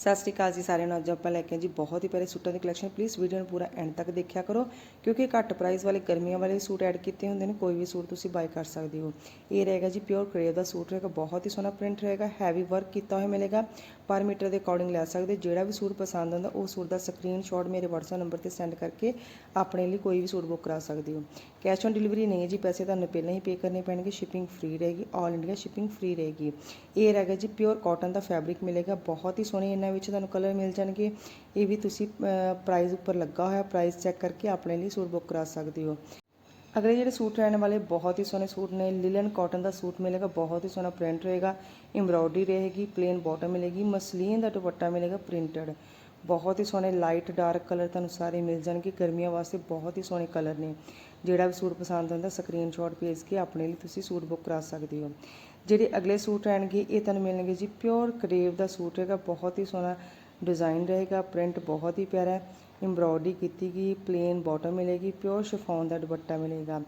ਸਤਿ ਸ਼੍ਰੀ ਅਕਾਲ ਜੀ ਸਾਰਿਆਂ ਨੂੰ। ਅੱਜ ਆਪਾਂ ਲੈ ਕੇ ਆਏ ਜੀ ਬਹੁਤ ਹੀ ਪਿਆਰੇ ਸੂਟਾਂ ਦੀ ਕਲੈਕਸ਼ਨ ਪਲੀਜ਼ ਵੀਡੀਓ ਨੂੰ ਪੂਰਾ ਐਂਡ ਤੱਕ ਦੇਖਿਆ ਕਰੋ, ਕਿਉਂਕਿ ਘੱਟ ਪ੍ਰਾਈਸ ਵਾਲੇ, ਗਰਮੀਆਂ ਵਾਲੇ ਸੂਟ ਐਡ ਕੀਤੇ ਹੁੰਦੇ ਨੇ, ਕੋਈ ਵੀ ਸੂਟ ਤੁਸੀਂ ਬਾਈ ਕਰ ਸਕਦੇ ਹੋ। ਇਹ ਰਹੇਗਾ ਜੀ ਪਿਓਰ ਕਰੇਵ ਦਾ ਸੂਟ ਰਹੇਗਾ, ਬਹੁਤ ਹੀ ਸੋਹਣਾ ਪ੍ਰਿੰਟ ਰਹੇਗਾ ਹੈਵੀ ਵਰਕ ਕੀਤਾ ਹੋਇਆ ਮਿਲੇਗਾ। ਪਰ ਮੀਟਰ ਦੇ ਅਕੋਰਡਿੰਗ ਲੈ ਸਕਦੇ ਹੋ। ਜਿਹੜਾ ਵੀ ਸੂਟ ਪਸੰਦ ਆਉਂਦਾ, ਉਹ ਸੂਟ ਦਾ ਸਕਰੀਨਸ਼ਾਟ ਮੇਰੇ WhatsApp ਨੰਬਰ ਤੇ ਸੈਂਡ ਕਰਕੇ ਆਪਣੇ ਲਈ ਕੋਈ ਵੀ ਸੂਟ ਬੁੱਕ ਕਰਾ ਸਕਦੇ ਹੋ। ਕੈਸ਼ ਔਨ ਡਿਲੀਵਰੀ ਨਹੀਂ ਹੈ ਜੀ, ਪੈਸੇ ਤੁਹਾਨੂੰ ਪਹਿਲਾਂ ਹੀ ਪੇ ਕਰਨੇ ਪੈਣਗੇ ਸ਼ਿਪਿੰਗ ਫ੍ਰੀ ਰਹੇਗੀ ਆਲ ਇੰਡੀਆ ਸ਼ਿਪਿੰਗ ਫ੍ਰੀ ਰਹੇਗੀ। ਇਹ ਰਹੇਗਾ ਜੀ ਪਿਓਰ ਕਾਟਨ ਦਾ ਫੈਬਰਿਕ ਮਿਲੇਗਾ, ਬਹੁਤ ਹੀ ਸੋਹਣੇ ਇਹਨਾਂ ਵਿੱਚ ਤੁਹਾਨੂੰ ਕਲਰ ਮਿਲ ਜਾਣਗੇ। ਇਹ ਵੀ ਤੁਸੀਂ ਪ੍ਰਾਈਸ ਉੱਪਰ ਲੱਗਾ ਹੋਇਆ। ਪ੍ਰਾਈਸ ਚੈੱਕ ਕਰਕੇ ਆਪਣੇ ਲਈ ਸੂਟ ਬੁੱਕ ਕਰਾ ਸਕਦੇ ਹੋ। ਅਗਲੇ ਜਿਹੜੇ ਸੂਟ ਰਹਿਣ ਵਾਲੇ, ਬਹੁਤ ਹੀ ਸੋਹਣੇ ਸੂਟ ਨੇ। ਲਿਲਨ ਕਾਟਨ ਦਾ ਸੂਟ ਮਿਲੇਗਾ, ਬਹੁਤ ਹੀ ਸੋਹਣਾ ਪ੍ਰਿੰਟ ਰਹੇਗਾ। ਐਮਬ੍ਰੋਇਡਰੀ ਰਹੇਗੀ ਪਲੇਨ ਬਾਟਮ ਮਿਲੇਗੀ, ਮਸਲੀਨ ਦਾ ਦੁਪੱਟਾ ਮਿਲੇਗਾ ਪ੍ਰਿੰਟਡ ਬਹੁਤ ਹੀ ਸੋਹਣੇ ਲਾਈਟ ਡਾਰਕ ਕਲਰ ਤੁਹਾਨੂੰ ਸਾਰੇ ਮਿਲ ਜਾਣਗੇ। ਗਰਮੀਆਂ ਵਾਸਤੇ ਬਹੁਤ ਹੀ ਸੋਹਣੇ ਕਲਰ ਨੇ। ਜਿਹੜਾ ਵੀ ਸੂਟ ਪਸੰਦ ਆਉਂਦਾ ਸਕਰੀਨਸ਼ਾਟ ਭੇਜ ਕੇ ਆਪਣੇ ਲਈ ਤੁਸੀਂ ਸੂਟ ਬੁੱਕ ਕਰਾ ਸਕਦੇ ਹੋ। ਜਿਹੜੇ ਅਗਲੇ ਸੂਟ ਰਹਿਣਗੇ, ਇਹ ਤੁਹਾਨੂੰ ਮਿਲਣਗੇ ਜੀ। ਪਿਓਰ ਕਰੇਵ ਦਾ ਸੂਟ ਹੈਗਾ, ਬਹੁਤ ਹੀ ਸੋਹਣਾ ਡਿਜ਼ਾਈਨ ਰਹੇਗਾ ਪ੍ਰਿੰਟ ਬਹੁਤ ਹੀ ਪਿਆਰਾ ਹੈ। ਐਮਬ੍ਰੋਇਡਰੀ ਕੀਤੀ ਗਈ ਪਲੇਨ ਬਾਟਮ ਮਿਲੇਗੀ ਪਿਓਰ ਸ਼ਿਫੋਨ ਦਾ ਦੁਪੱਟਾ ਮਿਲੇਗਾ।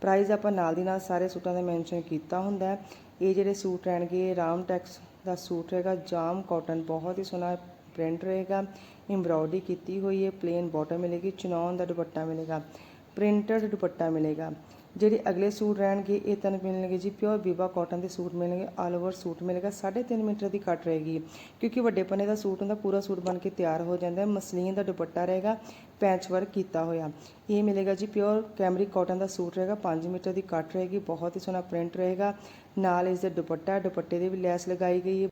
ਪ੍ਰਾਈਸ ਆਪਾਂ ਨਾਲ ਦੀ ਨਾਲ ਸਾਰੇ ਸੂਟਾਂ ਦਾ ਮੈਂਸ਼ਨ ਕੀਤਾ ਹੁੰਦਾ ਇਹ ਜਿਹੜੇ ਸੂਟ ਰਹਿਣਗੇ, ਰਾਮ ਟੈਕਸ ਦਾ ਸੂਟ ਰਹੇਗਾ ਜਾਮ ਕਾਟਨ ਬਹੁਤ ਹੀ ਸੋਹਣਾ ਪ੍ਰਿੰਟ ਰਹੇਗਾ। ਐਮਬ੍ਰੋਇਡਰੀ ਕੀਤੀ ਹੋਈ ਹੈ ਪਲੇਨ ਬਾਟਮ ਮਿਲੇਗੀ ਚਨੌਨ ਦਾ ਦੁਪੱਟਾ ਮਿਲੇਗਾ ਪ੍ਰਿੰਟਡ ਦੁਪੱਟਾ ਮਿਲੇਗਾ। ਜਿਹੜੇ ਅਗਲੇ ਸੂਟ ਰਹਿਣਗੇ, ਇਹ ਤੁਹਾਨੂੰ ਮਿਲਣਗੇ ਜੀ ਪਿਓਰ ਬੀਬਾ ਕਾਟਨ ਦੇ ਸੂਟ ਮਿਲਣਗੇ ਆਲ ਓਵਰ ਸੂਟ ਮਿਲੇਗਾ 3.5 ਮੀਟਰ ਦੀ ਕੱਟ ਰਹੇਗੀ ਕਿਉਂਕਿ ਵੱਡੇ ਪਨੇ ਦਾ ਸੂਟ ਹੁੰਦਾ, ਪੂਰਾ ਸੂਟ ਬਣ ਕੇ ਤਿਆਰ ਹੋ ਜਾਂਦਾ ਹੈ, ਮਸਲੀਨ ਦਾ ਦੁਪੱਟਾ ਰਹੇਗਾ ਪੈਚ ਵਰਕ ਕੀਤਾ ਹੋਇਆ। ਇਹ ਮਿਲੇਗਾ ਜੀ ਪਿਓਰ ਕੈਮਰਿਕ ਕਾਟਨ ਦਾ ਸੂਟ ਰਹੇਗਾ 5 ਮੀਟਰ ਦੀ ਕੱਟ ਰਹੇਗੀ, ਬਹੁਤ ਹੀ ਸੋਹਣਾ ਪ੍ਰਿੰਟ ਰਹੇਗਾ, ਨਾਲ ਇਸ ਦੇ ਦੁਪੱਟਾ, ਦੁਪੱਟੇ ਦੇ ਵੀ ਲੈਸ ਲਗਾਈ ਗਈ ਹੈ।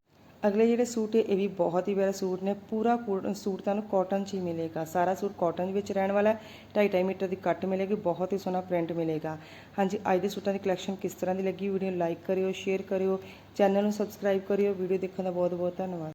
ਅਗਲੇ ਜਿਹੜੇ ਸੂਟ ਹੈ ਇਹ ਵੀ ਬਹੁਤ ਹੀ ਪਿਆਰਾ ਸੂਟ ਨੇ। ਪੂਰਾ ਕੋ- ਸੂਟ ਤੁਹਾਨੂੰ ਕਾਟਨ 'ਚ ਹੀ ਮਿਲੇਗਾ। ਸਾਰਾ ਸੂਟ ਕਾਟਨ ਵਿੱਚ ਰਹਿਣ ਵਾਲਾ ਢਾਈ ਢਾਈ ਮੀਟਰ ਦੀ ਕੱਟ ਮਿਲੇਗੀ, ਬਹੁਤ ਹੀ ਸੋਹਣਾ ਪ੍ਰਿੰਟ ਮਿਲੇਗਾ। ਹਾਂਜੀ, ਅੱਜ ਦੇ ਸੂਟਾਂ ਦੀ ਕਲੈਕਸ਼ਨ ਕਿਸ ਤਰ੍ਹਾਂ ਦੀ ਲੱਗੀ? ਵੀਡੀਓ ਲਾਈਕ ਕਰਿਓ ਸ਼ੇਅਰ ਕਰਿਓ ਚੈਨਲ ਨੂੰ ਸਬਸਕ੍ਰਾਈਬ ਕਰਿਓ। ਵੀਡੀਓ ਦੇਖਣ ਦਾ ਬਹੁਤ ਬਹੁਤ ਧੰਨਵਾਦ।